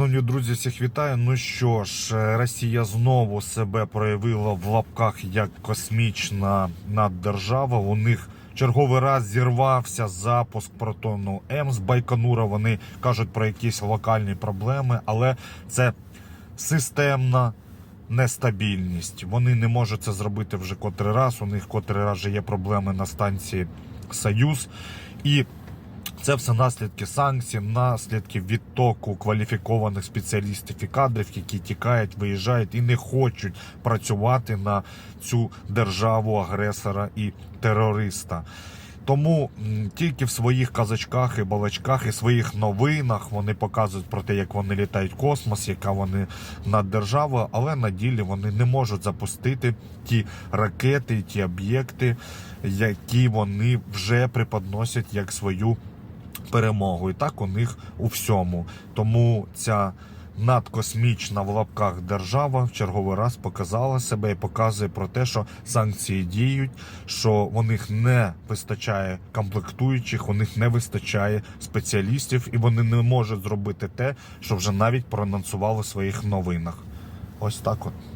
Шановні друзі, всіх вітаю. Ну що ж, е, Росія знову себе проявила в лапках як космічна наддержава. У них черговий раз зірвався запуск протону М з Байконура. Вони кажуть про якісь локальні проблеми, але це системна нестабільність. Вони не можуть це зробити вже котрий раз. У них котрий раз вже є проблеми на станції Союз. І це все наслідки санкцій, наслідки відтоку кваліфікованих спеціалістів і кадрів, які тікають, виїжджають і не хочуть працювати на цю державу агресора і терориста. Тому тільки в своїх казачках і балачках і своїх новинах вони показують про те, як вони літають в космос, яка вони над державою, але на ділі вони не можуть запустити ті ракети, ті об'єкти, які вони вже преподносять як свою перемогу. І так у них у всьому. Тому ця надкосмічна в лапках держава в черговий раз показала себе і показує про те, що санкції діють, що у них не вистачає комплектуючих, у них не вистачає спеціалістів, і вони не можуть зробити те, що вже навіть проанонсували в своїх новинах. Ось так от.